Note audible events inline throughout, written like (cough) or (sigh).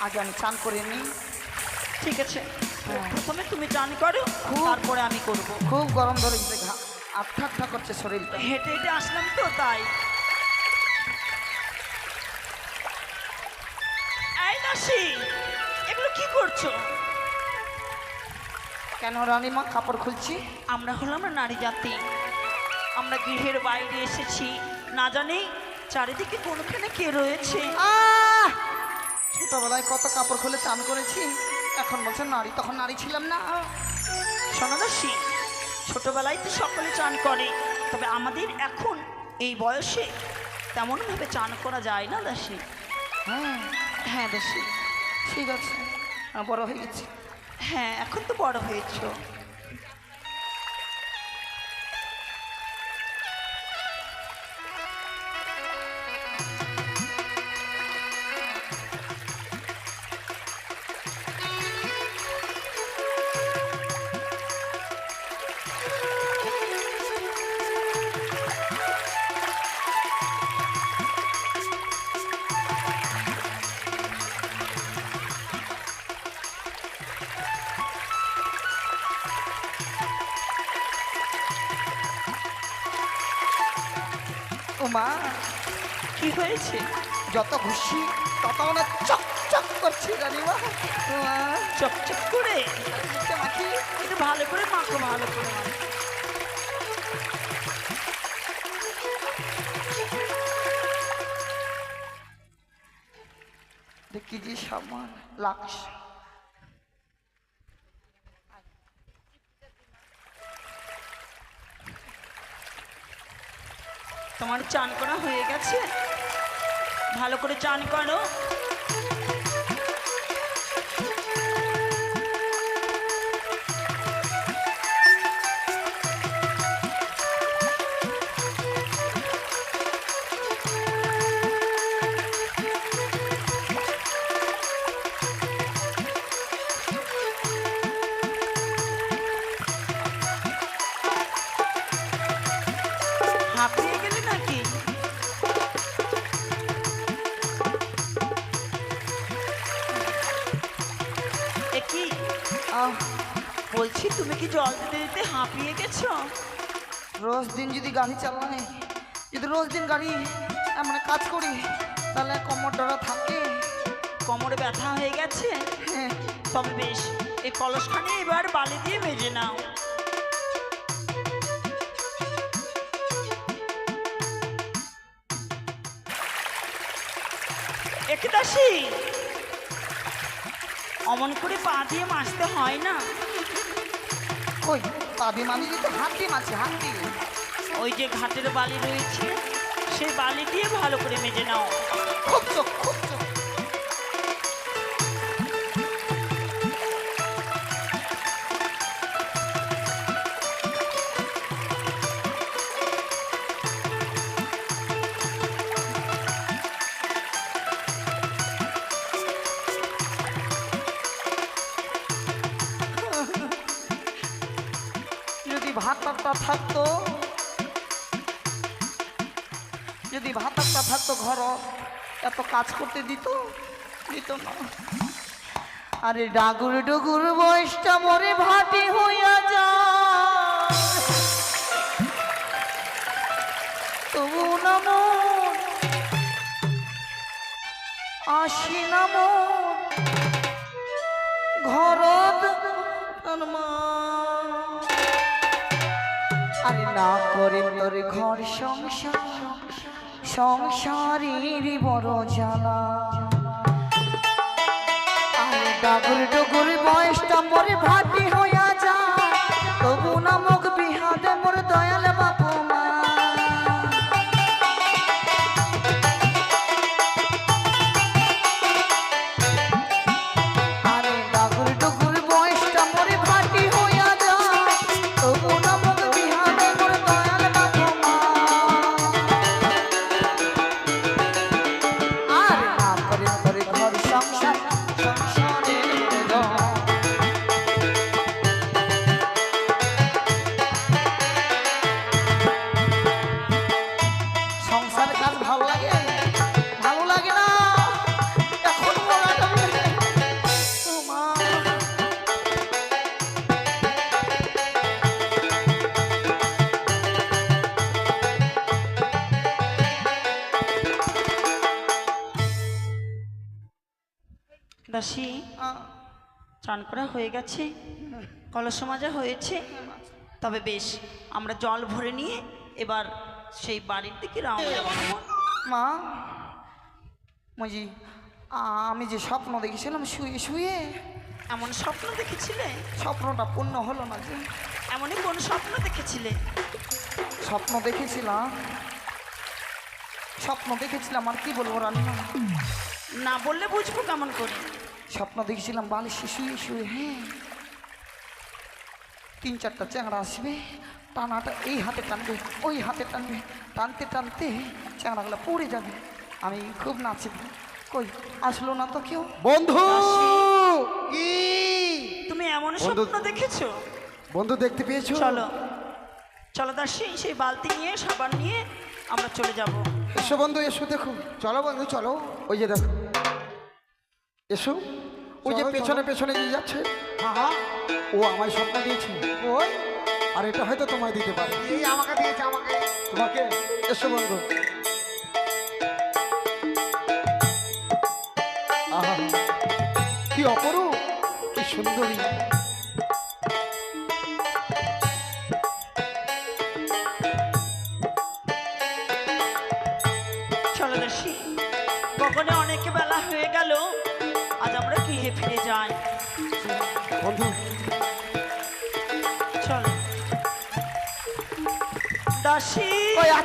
আগে আমি চান করে নিই। ঠিক আছে। হ্যাঁ। প্রথমে তুমি চান করো তারপরে আমি করব। খুব গরম ধরেছে ঘা আঠা আঠা করছে শরীরটা। হেঁটে হেঁটে আসলাম তো তাই। এগুলো কি করছ? কেন রানীমা কাপড় খুলছি? আমরা হলাম নারী জাতি। আমরা গৃহের বাইরে এসেছি। না জানি চারিদিকে কোনখানে কে রয়েছে। আহ! ছোটবেলায় কত কাপড় খুলে চান করেছি। এখন বলছে নারী তখন নারী ছিলাম না। সনাদাসী ছোটবেলায় তো সকলে চান করে তবে আমাদের এখন এই বয়সে তেমনভাবে চান করা যায় না দাসী। হ্যাঁ। হ্যাঁ দাসী। ঠিক আছে বড় হয়ে গেছি। হ্যাঁ এখন তো বড় হয়েছ। হয়েছে। যত খুশি তত মানে চকচক করছি মা, চকচক করে? মাখি। একটু ভালো করে মাখো ভালো করে। দেখি যে সামান লাগছে। তোমার চান করা হয়ে গেছে? ভালো করে চান করো। রোজ দিন যদি গাড়ি চালাই যদি রোজ দিন গাড়ি আমরা কাজ করি তাহলে কোমর ডরা থাকে। কোমরে ব্যথা হয়ে গেছে? হ্যাঁ। তবে বেশ এই কলসখানি এবার বালি দিয়ে মেজে নাও। একদাসী অমন করে পা দিয়ে মাছতে হয় না? কই পাবি মামি তো হাত দিয়ে মাছি হাত দিয়ে ওই যে ঘাটের বালি রয়েছে সেই বালি দিয়ে ভালো করে মেজে নাও। খুব চোখ এত কাজ করতে দিত? দিত না। আরে ডাগুর ডুগুর বয়সটা মরে ভাটি হইয়া যায়। তবু নাম আসি নাম, ঘরত মা আরে না করে তোর ঘর সংসার। সংসারের বড় জ্বালা। ডাগুর ডুগুর বয়সটা মরে ভাবি হইয়া যা তবু নামক বিহাদে হয়ে গেছে কলস মাজা হয়েছে। তবে বেশ আমরা জল ভরে নিয়ে এবার সেই বাড়ির দিকে মা মজি আমি যে স্বপ্ন দেখেছিলাম শুয়ে শুয়ে। এমন স্বপ্ন দেখেছিলে? স্বপ্নটা পূর্ণ হলো না যে। এমনই কোন স্বপ্ন দেখেছিলে? স্বপ্ন দেখেছিলাম। স্বপ্ন দেখেছিলাম আর কি বলব রান্না না বললে বুঝব কেমন করে? স্বপ্ন দেখেছিলাম বালিশে শুয়ে শুয়ে হ্যাঁ। তিন চারটা চ্যাংড়া আসবে টানাটা এই হাতে টানবে ওই হাতে টানবে টানতে টানতে চ্যাংড়াগুলো পড়ে যাবে। আমি খুব নাচব কই আসলো না তো কেউ? বন্ধু! ই তুমি এমন স্বপ্ন দেখেছ? বন্ধু দেখতে পেয়েছ? চলো। চলো দাসী সেই বালতি নিয়ে সাবান নিয়ে আমরা চলে যাব। এসো বন্ধু এসো দেখো। চলো বন্ধু চলো। ওই যে দেখো। এসো। ওই যে পেছনে পেছনে যে যাচ্ছে। ও আমায় স্বপ্ন দিয়েছে। ওই। আর এটা হয়তো তোমায় দিতে পারে। এই আমাকে দিয়েছে আমাকে। তোমাকে এসো বন্ধু। আহা কি অপরূপ কি সুন্দরী। গৃহে বন্ধু। চলো। দাসী।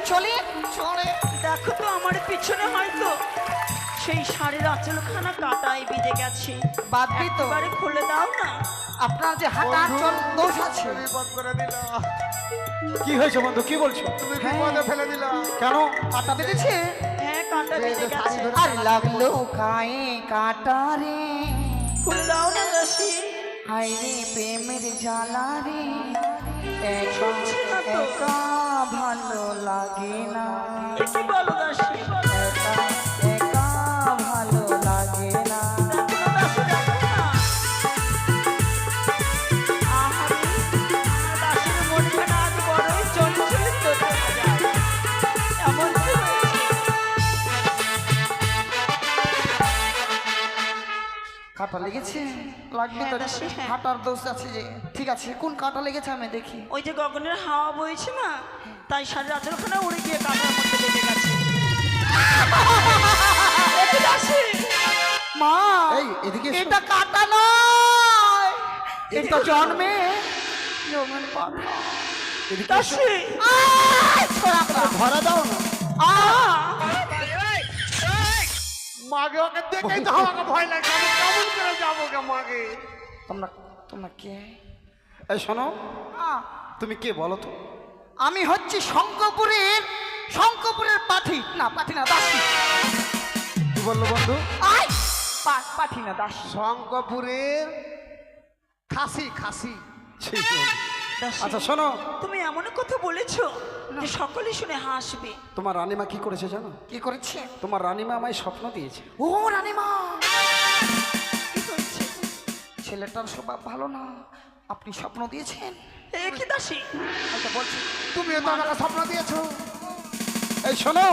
চলে চলে। দেখো তো আমার পিছনে হয়তো। সেই শাড়ির আঁচলখানা কাটায় বিঁধে গেছে। বাদবি তো। এবারে খুলে দাও না। আপনার যে হাঁটা চল দোষ আছে। বিপদ করে দিল। কি হয়েছে বন্ধু কি বলছো? তুমি বিপদে ফেলে দিল। কেন? কাটা বেঁধেছে? হ্যাঁ কাঁটা বেঁধে গেছে। আর লাগল কাটা রে। দাও না দাসী হাই রে প্রেমের জ্বালা রে। একা ভালো লাগে না কাটা লেগেছে? লাগবে তো হ্যাঁ, দাসী, হ্যাঁ। হাঁটার দোষ আছে যে। ঠিক আছে কোন কাটা লেগেছে আমি দেখি। ওই যে গগনের হাওয়া বইছে না তাই শাড়ির আঁচলখানা উড়ে গিয়ে কাঁটার মধ্যে লেগে গেছে। মা এদিকে। এটা কাটা নয়। এটা জন্মে জন্মের পাঠা। ধরা দাও না। আহ! মাগে ওকে দেখেই তো আমাকে ভয় লাগছে আমি কেমন করে যাব গে মাগে? তোমরা তোমরা কে? এই শোনো তুমি কে বলো তো? আমি হচ্ছি শঙ্করপুরের শঙ্করপুরের পাঠি। না পাঠি না দাসী। কি বলল বন্ধু? আয়! পাঠি না দাস। শঙ্করপুরের খাসি খাসি। আচ্ছা শোনো। তুমি এমন কথা বলেছ যে সকলে শুনে হাসবে। তোমার রানীমা কি করেছে জানো? কি করেছে? তোমার রানীমা আমায় স্বপ্ন দিয়েছে। ও রানীমা! কি ছেলেটার স্বভাব ভালো না। আপনি স্বপ্ন দিয়েছেন? এ কি দাসী? আচ্ছা বলছি তুমিও তো আমাকে স্বপ্ন দিয়েছ। এই শোনো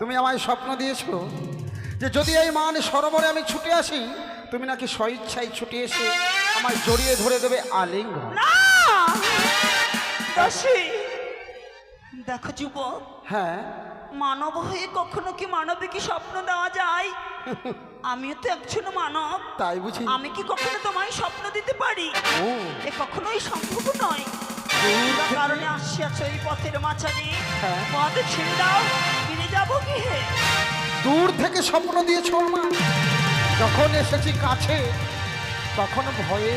তুমি আমায় স্বপ্ন দিয়েছ যে যদি এই মান সরোবরে আমি ছুটে আসি তুমি নাকি স্বইচ্ছায় ছুটে এসে আমায় জড়িয়ে ধরে দেবে আলিঙ্গন। না! দাসী। দেখো যুবক হ্যাঁ? মানব হয়ে কখনো কি মানবিকী স্বপ্ন দেওয়া যায়? (laughs) আমিও তো একজন মানব। তাই বুঝি। আমি কি কখনো তোমায় স্বপ্ন দিতে পারি? ও। এ কখনোই সম্ভব নয়। কারণে আসিয়াছ এই পথের মাঝারে। হ্যাঁ। পথ ছেড়ে দাও ফিরে যাব কি হে দূর থেকে স্বপ্ন দিয়েছ আমার যখন এসেছি কাছে তখন ভয়ে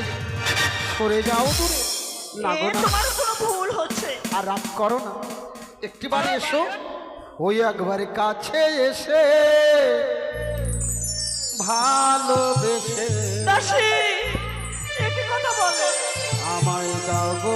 সরে যাও দূরে। না। তোমার আর রাগ করো না। একটিবার এসো। ওই একবারে কাছে এসে ভালোবেসে। কথা বলে। আমায় দাও গো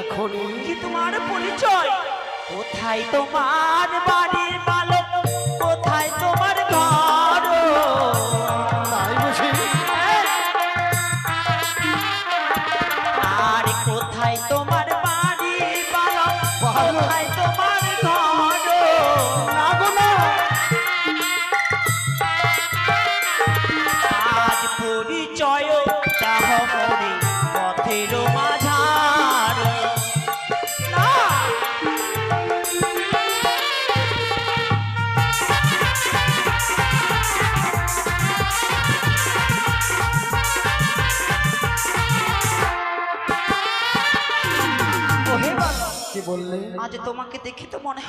দেখিনি দেখো নি কি তোমার পরিচয় কোথায় তোমার বাড়ির বালক কোথায় তোমার ঘর? তাই বুঝি আর কোথায় তোমার বাড়ির বালক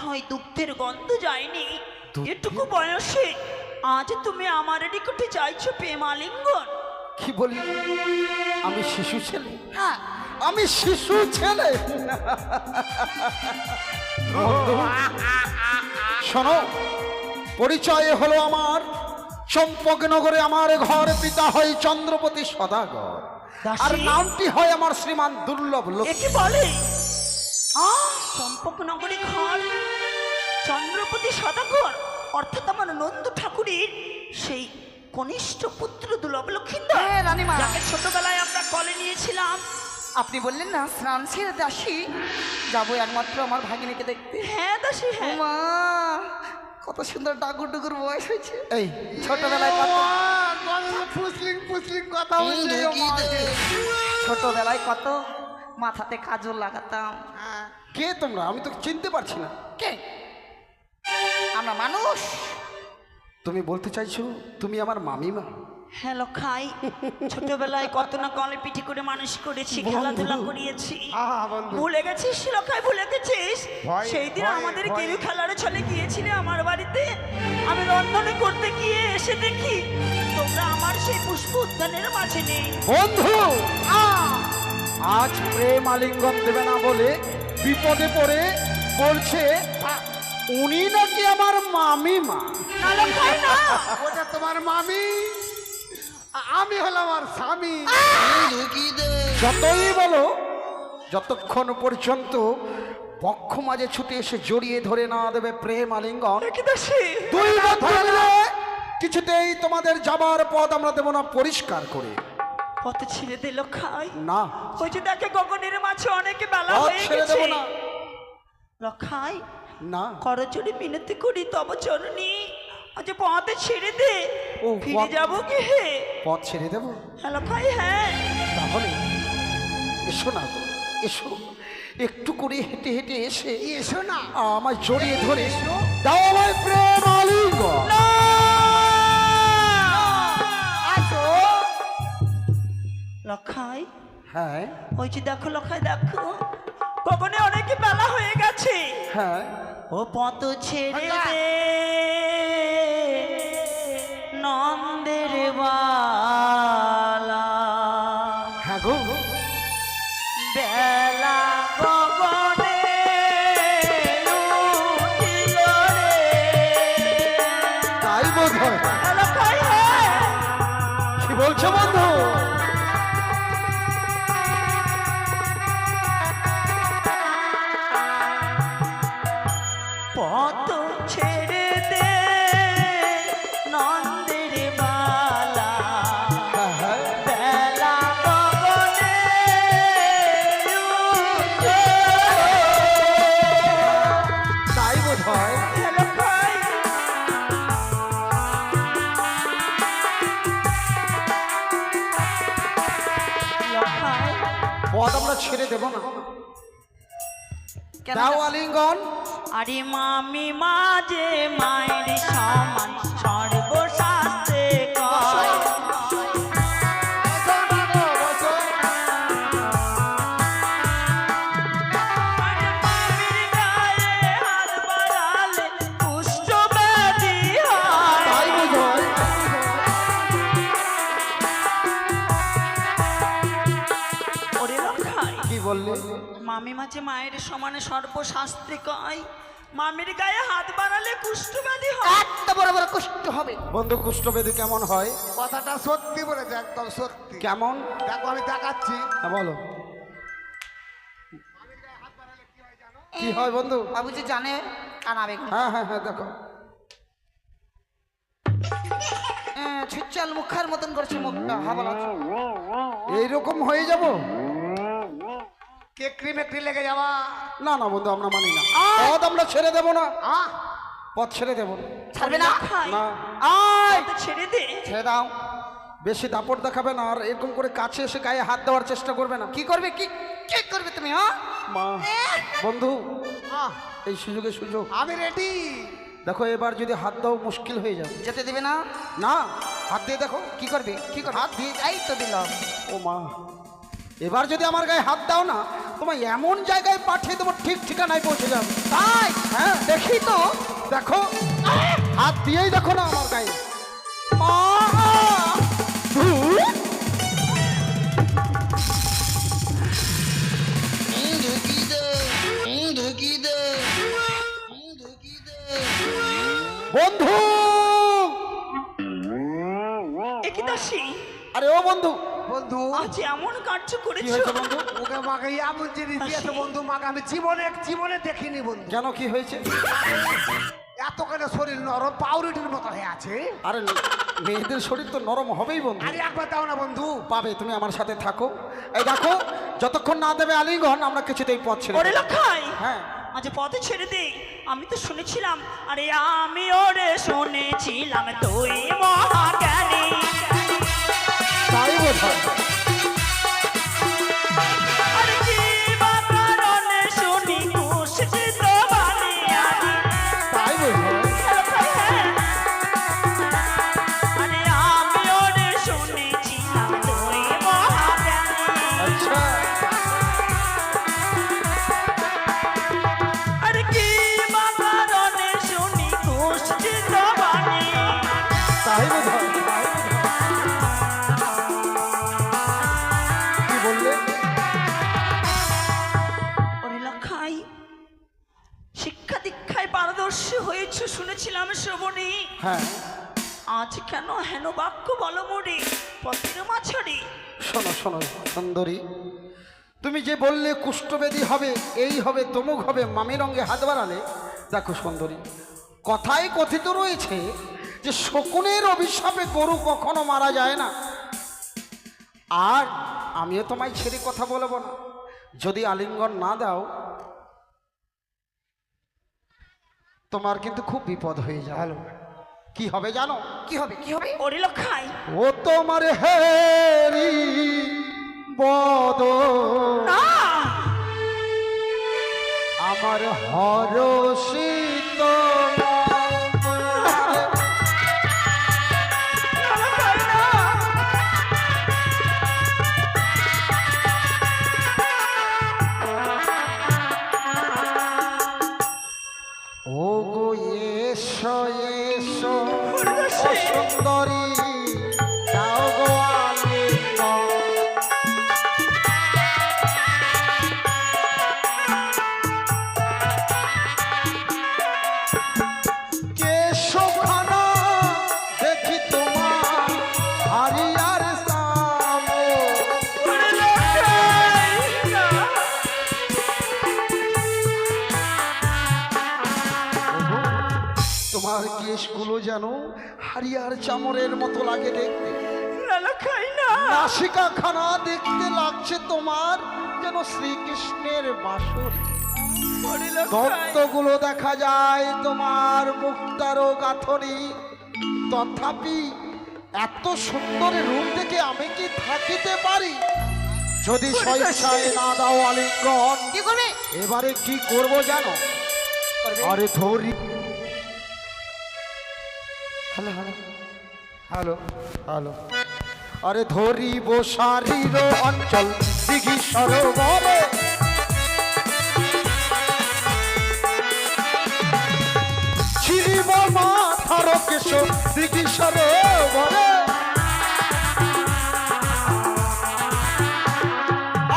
হয় দুগ্ধের গন্ধ যায়নি। এটুকু বয়সে আজ তুমি আমার নিকটে চাইছো প্রেম আলিঙ্গন কি বলি? আমি শিশু ছেলে? হ্যাঁ। আমি শিশু ছেলে? শোনো পরিচয় হলো আমার। চম্পকনগরে আমার ঘর পিতা হয় চন্দ্রপতি সদাগর? আর নামটি হয় আমার শ্রীমান দুর্লভ লোক বলে চম্পকনগরী ঘর? চন্দ্রপতি সদাগর অর্থাৎ আমার নন্দ ঠাকুরের সেই কনিষ্ঠ পুত্র দুর্লভ লক্ষিন্দর হ্যাঁ, রানীমা। যাকে ছোটবেলায় আমরা কলে নিয়েছিলাম। আপনি বললেন না স্নান সেরে দাসী যাব একমাত্র আমার ভাগিনীকে দেখতে। হ্যাঁ দাসী হ্যাঁ। মা কত সুন্দর ডাকুর ডুকুর বয়স হয়েছে। এই ছোটবেলায় কত ফুসলিং ফুসলিং কথা ছোটবেলায় কত মাথাতে কাজল লাগাতাম। কে তোমরা? আমি তো চিনতে পারছি না। কে? আমরা মানুষ। তুমি বলতে চাইছো তুমি আমার মামিমা? হ্যালো খাই ছোটবেলায় কত না কলে পিঠে করে মানুষ করেছি খেলাধুলা করিয়েছি। ভুলে গেছিস লোকাই ভুলে গেছিস? সেই দিন আমাদের গেরু খেলার ছলে গিয়েছিলে আমার বাড়িতে। আমি রন্ধনে করতে গিয়ে এসে দেখি তোমরা আমার সেই পুষ্প উদ্যানের মাঝে নেই। বন্ধু! আজ প্রেম আলিঙ্গন দেবে না বলে বিপদে পড়ে বলছে উনি নাকি আমার লোকাই না। ওটা তোমার মামি? আমি হলাম আমার স্বামী। যতই বলো যতক্ষণ পর্যন্ত পক্ষ মাঝে ছুটে এসে জড়িয়ে ধরে না দেবে প্রেম আলিঙ্গন দুই মিলে কিছুতেই তোমাদের যাবার পথ আমরা দেব না পরিষ্কার করে। পথ ছেড়ে দিল খাই না। ওই যে দেখে গগনের মাঝে অনেকে বেলা হয়ে গেছে। দেবো না। করজোড়ে মিনতি করি তব চরণী। আজ পথে ছেড়ে দে ও, ফিরে যাব কি হে পথ ছেড়ে দেব? হ্যালো খাই হ্যাঁ। তাহলে এসো না গো, এসো। একটু করে হেঁটে হেঁটে এসে এসো না। আমায় জড়িয়ে ধরে দাও আমায় প্রেম আলিঙ্গন। আসো। লখাই। হ্যাঁ। ওই যে দেখো লখাই দেখো। গগনে অনেকে বেলা হয়ে গেছে। হ্যাঁ। ও পথ ছেড়ে দে। নন্দের বা দেব না। কেন দাও আলিঙ্গন। আরে মামি মাঝে মায়ের সমান সর্বশাস্ত্রে কয়। সমানে সর্বশাস্ত্রে কয় মামির গায়ে হাত বাড়ালে কুষ্ঠ ব্যাধি হয়। এত বড় বড় কষ্ট হবে। বন্ধু কুষ্ঠবেদী কেমন হয়? কথাটা সত্যি বলেছে একদম সত্যি। কেমন? দেখো আমি দেখাচ্ছি। হ্যাঁ, বলো। কি হয় বন্ধু? বাবুজি জানে কানাবে হ্যাঁ হ্যাঁ হ্যাঁ দেখো। ছুচ্চাল মুখার মতন করছে মুখটা। হাবল এইরকম হয়ে যাব? কেকরি মেকরি লেগে যাওয়া না না বন্ধু আমরা মানি না। পথ আমরা ছেড়ে দেব না। আহ। পথ ছেড়ে দেব। না? ছাড়বে না। না। আয়। ছেড়ে দে। ছেড়ে দাও। বেশি দাপট দেখাবে না আর এরকম করে কাছে এসে গায়ে হাত দেওয়ার চেষ্টা করবে না। কি করবে? কি কি করবে তুমি হ্যাঁ? মা। বন্ধু এই সুযোগে সুযোগ। আমি রেডি দেখো এবার যদি হাত দাও মুশকিল হয়ে যাবে। যেতে দেবে না? না হাত দিয়ে দেখো কি করবে? কি করবে? হাত দিয়ে এই তো দিলাম। ও মা। এবার যদি আমার গায়ে হাত দাও না তোমায় এমন জায়গায় পাঠিয়ে দেবো ঠিক ঠিকানায় পৌঁছে যাবে। তাই হ্যাঁ দেখি তো দেখো। হাত দিয়েই দেখো না আমার গায়ে। মা! বন্ধু! আরে ও বন্ধু বন্ধু। আজ এমন কার্য কি করেছ? বন্ধু? ওকে মাকে এমন জিনিস দিয়েছে বন্ধু মাকে আমি জীবনে জীবনে দেখিনি বন্ধু। কেন কি হয়েছে? এতখানি শরীর নরম পাউরুটির মতো হয়ে আছে। আরে মেয়েদের শরীর তো নরম হবেই বন্ধু। আরে একবার দাও না বন্ধু। পাবে তুমি আমার সাথে থাকো। এই দেখো যতক্ষণ না দেবে আলিগন আমরা কিছুতেই পথ ছেড়ে ওরে লক্ষাই! হ্যাঁ। আজ পথে ছেড়ে দে আমি তো শুনেছিলাম। আরে আমি ওরে শুনেছিলাম তুই মহাজ্ঞানী। তাই বোধ হয় আরে যে বললে কুষ্ঠবেদী হবে এই হবে তমুক হবে মামি রঙে হাত বাড়ালে দেখো সুন্দরী কথায় কথিত রয়েছে যে শকুনের অভিশাপে গরু কখনো মারা যায় না। আর আমিও তোমায় ছেড়ে কথা বলব না। যদি আলিঙ্গন না দাও তোমার কিন্তু খুব বিপদ হয়ে যাবে। কি হবে জানো? কি হবে কি হবে? ওরে ও তোমার হেরি বদ আমার হরষিত ও গো এসো কেশগুলো যেন হারিয়ার চামরের মতো লাগে দেখতে। নাসিকা খানা দেখতে লাগছে তোমার যেন শ্রীকৃষ্ণের বাসর। হরিলা দেখা যায় তোমার মুক্তারও গাথনি। তথাপি এত সুন্দর রূপ থেকে আমি কি থাকিতে পারি? যদি স্বেচ্ছায় না দাও আলিঙ্গন কি করবে? এবারে কি করব জানো? আরে ধরি। Hello hello. Hello hello. আরে ধরি বসারির অঞ্চল, দিঘি সরোবরে।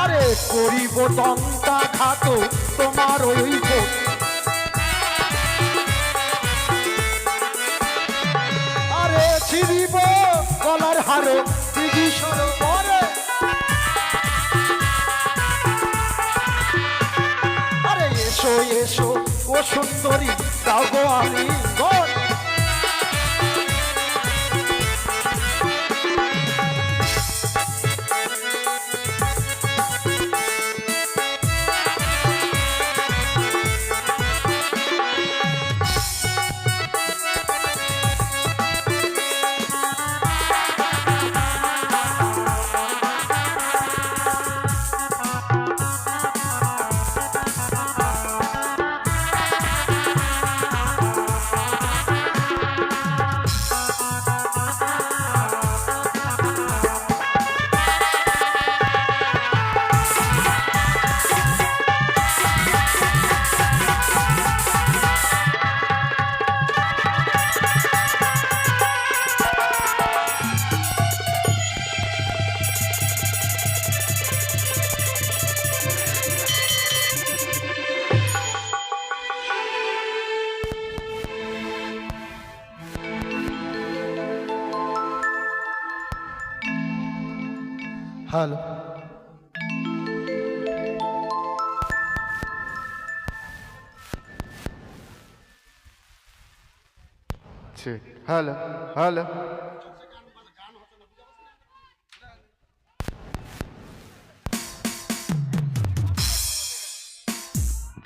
আরে করিব দন্তা খাত তোমার ওই ও সুন্দরী তাও গো আমি হ্যালো হ্যালো।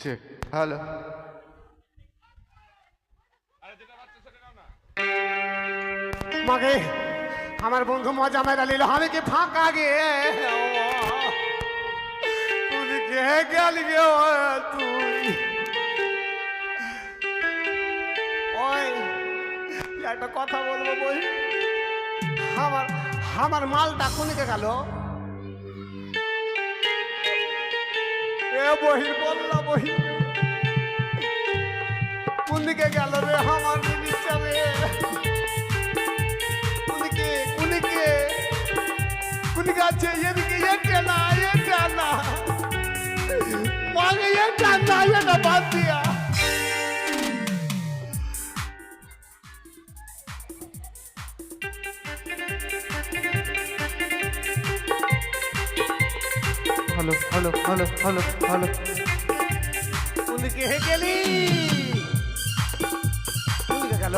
ঠিক, হ্যালো। মাকে, আমার বন্ধু মজা মেরা নিল, আমি কি ফাঁকা গে তুই কে গেলি গে তুই? একটা কথা বলব বই আমার আমার মালটা কোনিকে গেল? এ বহির বললা বহি। কোন দিকে গেল রে আমার জিনিসটা রে কুনিকে? আছে এদিকে এটা না এটা না। এটা না, এটা বাদ দিয়া। Hello hello hello hello hello কুনিকে হে গেলি কুনিকে গেল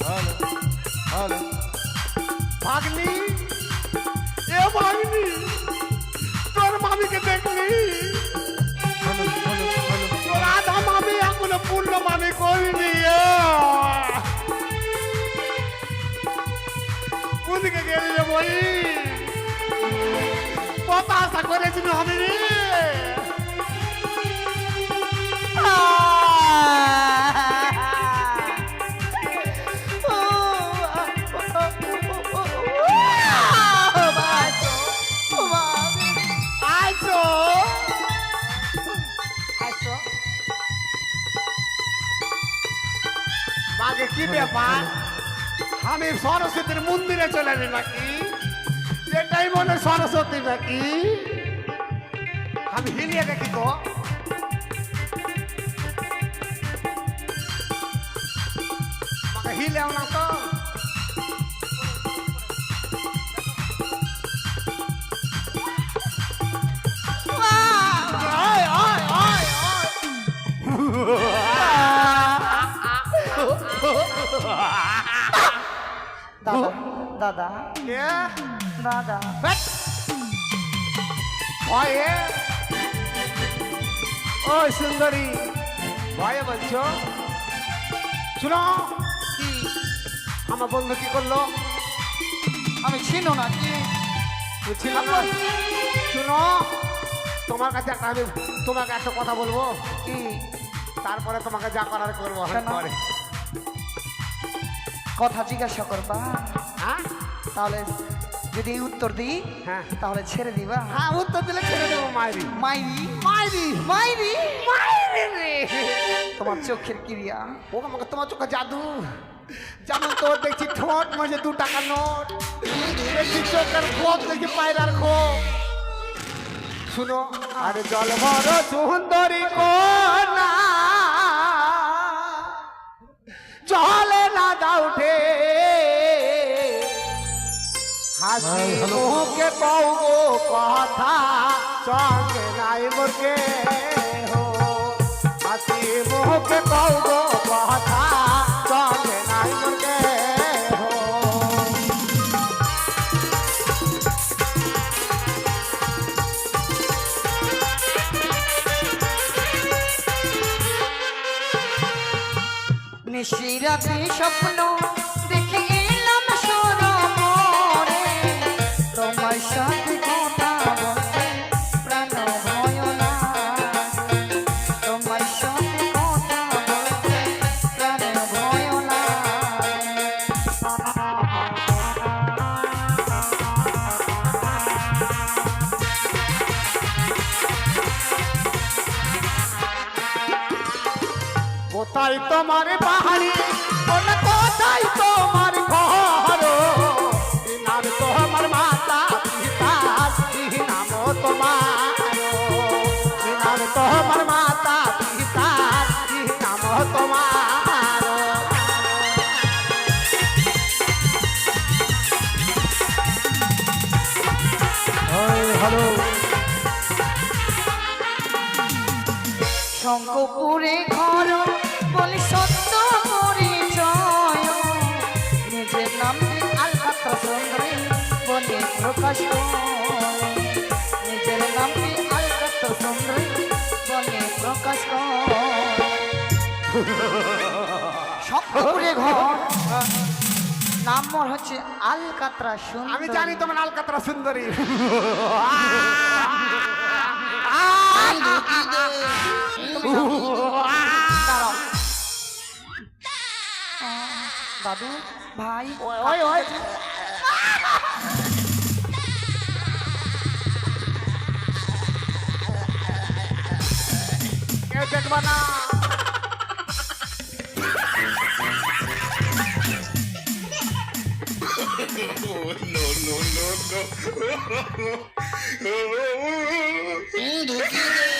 হ্যালো হ্যালো ভাগনি এ ভাগনি তোর মামিকে দেখলি হ্যালো হ্যালো হ্যালো তোর আধা মামি এখনও পূর্ণ মামি করিনি কোনদিকে গেলি রে বই কত করেছিল আমি রে। কি ব্যাপার? আমি সরস্বতীর মন্দিরে চলে নাকি? এটাই মনে সরস্বতী নাকি? আমি হিলিয়ে দেখি তো। হিলেও না তো। দাদা দাদা। দাদা। ভয়ে ও সুন্দরী ভয়ে বলছো শুনো কি আমার বন্ধু কি করল আমি ছিল না কি বুঝছিলাম না শুনো তোমার কাছে একটা আমি তোমাকে একটা কথা বলব কি তারপরে তোমাকে যা করার করব? পরে কথা জিজ্ঞাসা করবা হ্যাঁ তাহলে যদি উত্তর দিই হ্যাঁ। তাহলে ছেড়ে দিবা। হ্যাঁ উত্তর দিলে ছেড়ে দেবো মায়েরি মাইরি? মায়েরি মাইরি? মায়েরি রে। তোমার চোখের ক্রিয়া। ও আমাকে তোমার চোখে জাদু। যেমন তোর দেখছি ঠোঁট মাঝে দু টাকা নোট। দেখছি চোখের খোপ দেখছি পায়রার খোপ। শুনো আরে জল ভর সুন্দরী কোনা জলে না দাউঠে হাসি মুখে কৌগো কথা সঙ্গে নাই মোরকে হো হাসি মুখে কৌগো কথা সঙ্গে নাই হো নিশিরাতে স্বপ্ন তোমার মাতা পিতা নাম তোমার? হ্যালো শঙ্কপুরে ঘর বলি সত্য পরিচয়। নিজের নাম আলকাত্র সুন্দরী বলে প্রকাশ প্রকাশ করে। ঘর। নাম মোর হচ্ছে আলকাত্রা সুন্দর। আমি জানি তোমার আলকাতরা সুন্দরী। দাদু ভাই ওই ওই দেখবা না আহ,